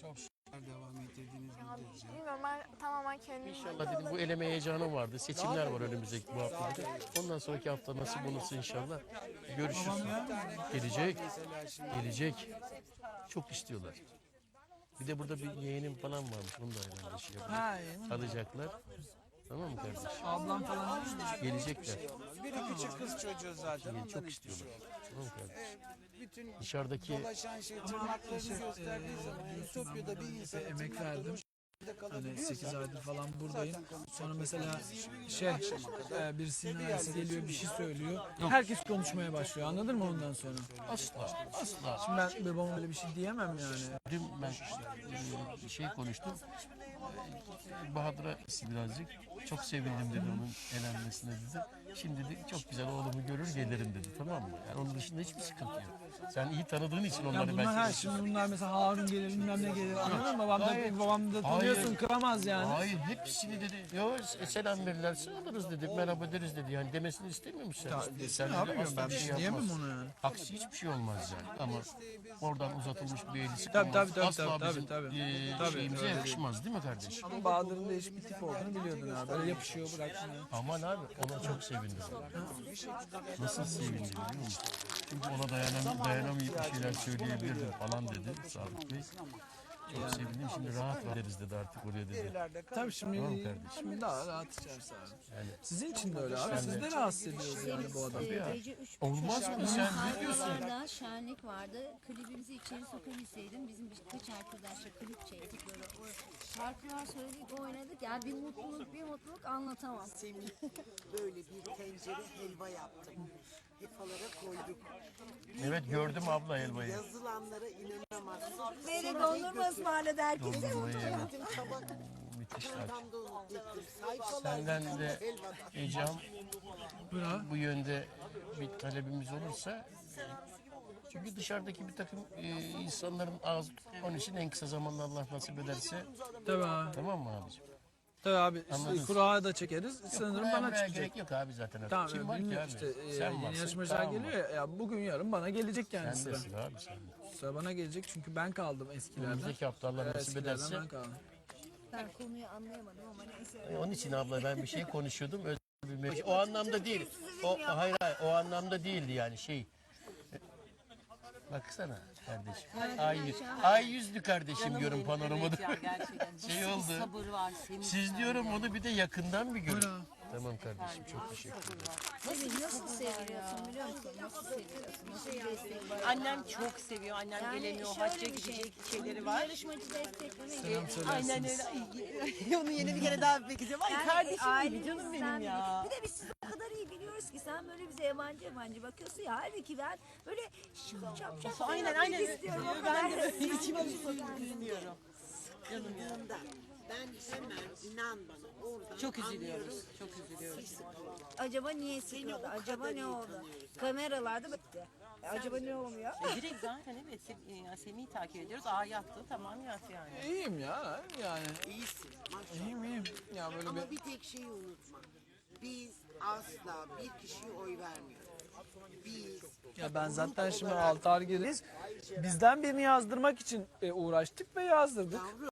Çok şükür devam ettirdiğiniz müddetçe. Bilmiyorum ben tamamen kendim. İnşallah dedim bu eleme heyecanı vardı. Seçimler var önümüzdeki bu hafta. dedi. Ondan sonraki hafta nasip olursa inşallah görüşürüz. Gelecek. Gelecek. Çok istiyorlar. Bir de burada bir yeğenim falan varmış. Onu da herhalde şey yapacak. Ha. Alacaklar. Tamam mı kardeşim? ablam falan? Gelecekler. Biri küçük kız çocuğu zaten. Yani ondan çok istiyorlar. şey. Tamam mı kardeşim? Bütün Dışarıdaki dolaşan şey tırnaklarını gösterdiği zaman Ütopya'da bir insan emek verdim. Hani 8 aydır falan buradayım. Sonra mesela şey e, birisinin ailesi geliyor bir şey söylüyor. Herkes konuşmaya başlıyor. Anladın mı ondan sonra? asla asla. Şimdi ben babama öyle bir şey diyemem yani. Dün ben e, bir şey konuştum. E, Bahadır'a birazcık. Çok sevindim dedi onun elenmesine dedi. Şimdi dedi çok güzel oğlumu görür gelirim dedi tamam mı? Yani onun dışında hiçbir sıkıntı yok. Sen iyi tanıdığın için Ya onları bunlar ha belki... şimdi bunlar mesela Harun gelir bilmem ne gelir anladın mı? Babam da, babam da tanıyorsun Hayır. kıramaz yani. Hayır hepsini dedi. Yo se- selam verirlerse alırız dedi. Merhaba deriz dedi. Yani demesini istemiyor musun sen? Ya dedi, abi ben bir şey diyemem yapmaz. ona yani. Aksi hiçbir şey olmaz yani. Ama oradan uzatılmış bir elisi Tabii, kalmaz. tabii, tabii, Asla tabii, bizim tabii. e, Tabii, şeyimize yakışmaz değil mi kardeşim? Ama Bahadır'ın değişik bir tip olduğunu biliyordun abi. Böyle yapışıyor bırakmıyor. Aman abi ona çok sevindim. Nasıl sevindim biliyor musun? Çünkü ona dayanam dayanamayıp bir şeyler söyleyebilirdim falan dedi Sadık Bey. Çok sevindim şimdi rahat veririz dedi artık oraya dedi. Tabii şimdi, Tamam kardeşim. şimdi daha rahat içersin abi. Yani Sizin için de öyle abi. Siz de rahatsız ediyoruz yani bu adamı. ya. Olmaz mı sen ne diyorsun? Şenlik vardı. Klibimizi içeri sokabilseydim bizim birkaç arkadaşla klip. O şarkılar söyledik, oynadık. Ya bir mutluluk, bir mutluluk anlatamam. Semih böyle bir tencere helva yaptım. Hefalara koyduk. evet gördüm abla helvayı. Yazılanlara inanamazsın. Beni dondurma ısmarladı herkese. Tabak unuttum. Sayfalar Senden de helvadan. Ecam Bırak. bu yönde bir talebimiz olursa çünkü dışarıdaki bir takım e, insanların ağzı onun için en kısa zamanda Allah nasip ederse Tabii abi. tamam mı abicim? Tabii abi. Anladın. Kura da çekeriz. Sanırım Buraya bana buraya çıkacak. gerek yok abi zaten. Tamam Kim var ki bilmiyorum abi? işte e, yeni varsın, yarışmacılar Kaan geliyor ya, ya bugün yarın bana gelecek yani Sen sıra. desin abi sen. Sıra bana gelecek çünkü ben kaldım eskilerden. Önümüzdeki hafta Allah nasip Eskilerden ederse. ben kaldım. Ben konuyu anlayamadım ama neyse. E, Onun için abla ben bir şey konuşuyordum. Özel bir O anlamda değil. O hayır hayır o anlamda değildi yani şey. Baksana kardeşim. Ay, ay yüzlü kardeşim diyorum panoramada. Evet ya gerçekten. Şey oldu. sabır var. Semih Siz diyorum onu bir de yakından bir görün. Tamam kardeşim çok teşekkür ederim. Nasıl, nasıl seviyorsun biliyor musun? Nasıl seviyorsun? Nasıl bir destek var? Annem çok seviyor. Annem Yani gelemiyor. Hacca bir şey, gidecek şeyleri var. Yarışmacı desteklemek. Selam Aynen söylersiniz. öyle. Ay, Onu yeni bir kere daha istiyorum. Ay kardeşim gibi canım benim ya. Bir de biz kadar iyi biliyoruz ki sen böyle bize yabancı yabancı bakıyorsun ya. Halbuki ben böyle şap şap şap Aynen aynen. istiyorum. Ben kadar de içim alışsın istiyorum. Sıkıldığında ben hemen inan bana oradan Çok üzülüyoruz. Çok üzülüyoruz. Acaba niye sıkıldı? Acaba ne oldu? Kameralarda bitti. E, Acaba ne oluyor? E, direkt zaten evet Sem- yani Semih'i takip ediyoruz. Aa yattı tamam yat yani. İyiyim ya yani. iyisin maşallah. İyiyim iyiyim. Ya böyle bir Ama bir tek şeyi unutma. Biz asla bir kişiye oy vermiyoruz. Biz Ya ben zaten şimdi altar giriz. Bizden birini yazdırmak için e, uğraştık ve yazdırdık. yavrum